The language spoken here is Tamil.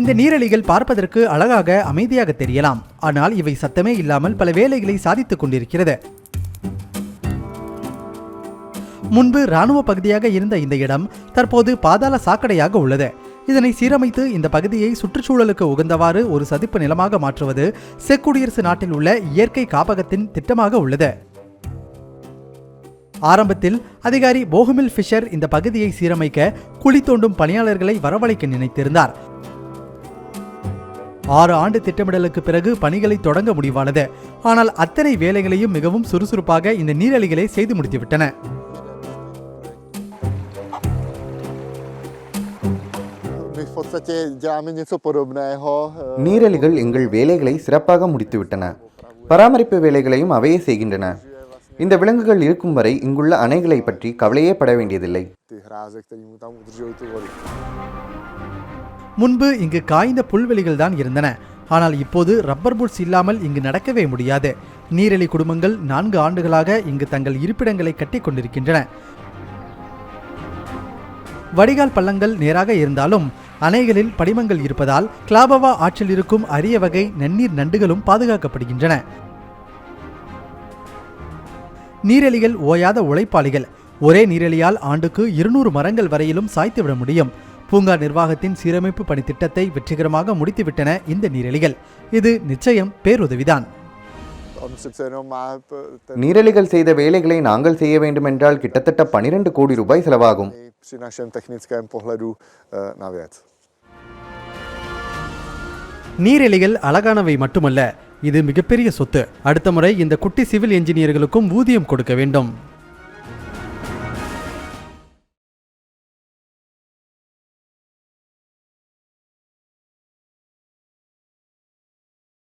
இந்த நீரழிகள் பார்ப்பதற்கு அழகாக அமைதியாக தெரியலாம். ஆனால் இவை சத்தமே இல்லாமல் பல வேலைகளை சாதித்துக் கொண்டிருக்கிறது. முன்பு இராணுவ பகுதியாக இருந்த இந்த இடம் தற்போது பாதாள சாக்கடையாக உள்ளது. இதனை சீரமைத்து இந்த பகுதியை சுற்றுச்சூழலுக்கு உகந்தவாறு ஒரு சதிப்பு நிலமாக மாற்றுவது செக் குடியரசு நாட்டில் உள்ள இயற்கை காப்பகத்தின் திட்டமாக உள்ளது. ஆரம்பத்தில் அதிகாரி போகுமில் ஃபிஷர் இந்த பகுதியை சீரமைக்க குழி தோண்டும் பணியாளர்களை வரவழைக்க நினைத்திருந்தார். ஆறு ஆண்டு திட்டமிடலுக்கு பிறகு பணிகளை தொடங்க முடிவானது. ஆனால் அத்தனை வேலைகளையும் மிகவும் சுறுசுறுப்பாக இந்த நீரழிகளே செய்து முடித்துவிட்டன. My நீரலிகள் எங்கள் வேலைகளை சிறப்பாக முடித்துவிட்டன. பராமரிப்பு வேலைகளையும் அவையே செய்கின்றன. இந்த விலங்குகள் இருக்கும் வரை இங்குள்ள அணைகளை பற்றி கவலையே பட வேண்டியதில்லை. முன்பு இங்கு காய்ந்த புல்வெளிகள் தான் இருந்தன. ஆனால் இப்போது ரப்பர் புல்ஸ் இல்லாமல் இங்கு நடக்கவே முடியாது. நீரெலி குடும்பங்கள் நான்கு ஆண்டுகளாக இங்கு தங்கள் இருப்பிடங்களை கட்டிக் கொண்டிருக்கின்றன. வடிகால் பள்ளங்கள் நேராக இருந்தாலும் அணைகளில் படிமங்கள் இருப்பதால் கிளாபவா ஆற்றில் இருக்கும் அரிய வகை நன்னீர் நண்டுகளும் பாதுகாக்கப்படுகின்றன. நீரெலிகள் ஓயாத உழைப்பாளிகள். ஒரே நீரெலியால் ஆண்டுக்கு இருநூறு மரங்கள் வரையிலும் சாய்த்துவிட முடியும். பூங்கா நிர்வாகத்தின் சீரமைப்பு பணி திட்டத்தை வெற்றிகரமாக முடித்துவிட்டன இந்த நீரெலிகள். இது நிச்சயம் பேருதவிதான். நீரலிகள் செய்த வேலைகளை நாங்கள் செய்ய வேண்டுமென்றால் கிட்டத்தட்ட பனிரெண்டு கோடி ரூபாய் செலவாகும். நீரெலிகள் அழகானவை மட்டுமல்ல இது மிகப்பெரிய சொத்து. அடுத்த முறை இந்த குட்டி சிவில் என்ஜினியர்களுக்கும் ஊதியம் கொடுக்க வேண்டும்.